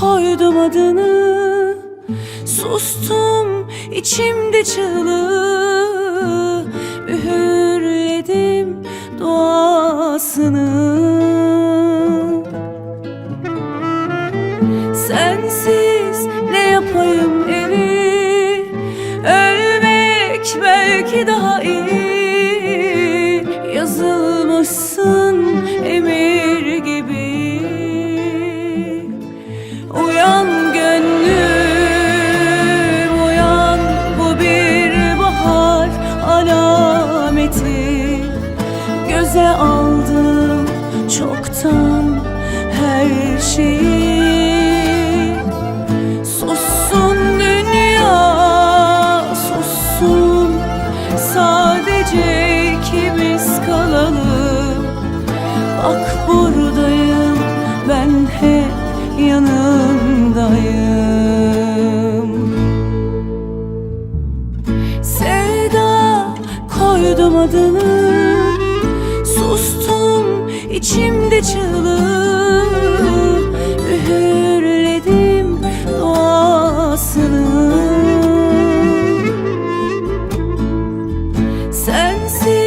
koydum adını. Sustum içimde çığlığı. Üğürledim duasını. Sensiz ne yapayım evi? Ölmek belki daha iyi. Yazılmışsın Sadece ikimiz kalalım. Bak buradayım ben hep yanındayım. Sevda koydum adını. Sustum içimde çığlığı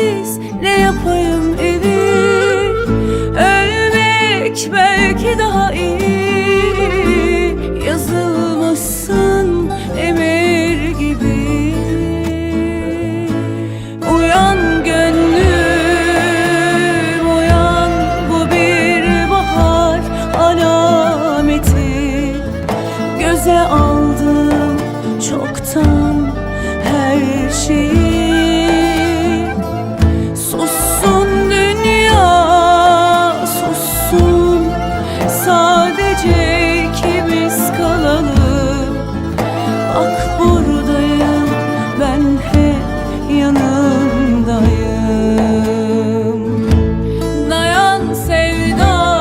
Sensiz ne yapayım evi? Ölmek belki daha iyi. Yazılmışsın emir gibi. Uyan gönlüm uyan. Bu bir bahar alameti. Göze aldım çoktan her şeyi Bak buradayım. Ben hep yanındayım. Dayan sevdam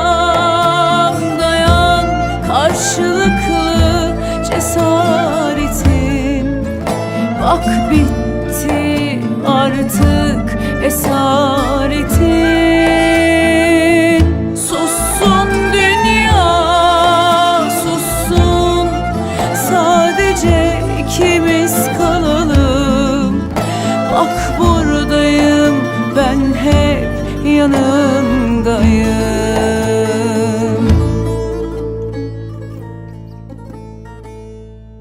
dayan. Karşılıklı cesaretin. Bak bitti artık esaretin ikimiz kalalım. Bak buradayım ben hep yanım.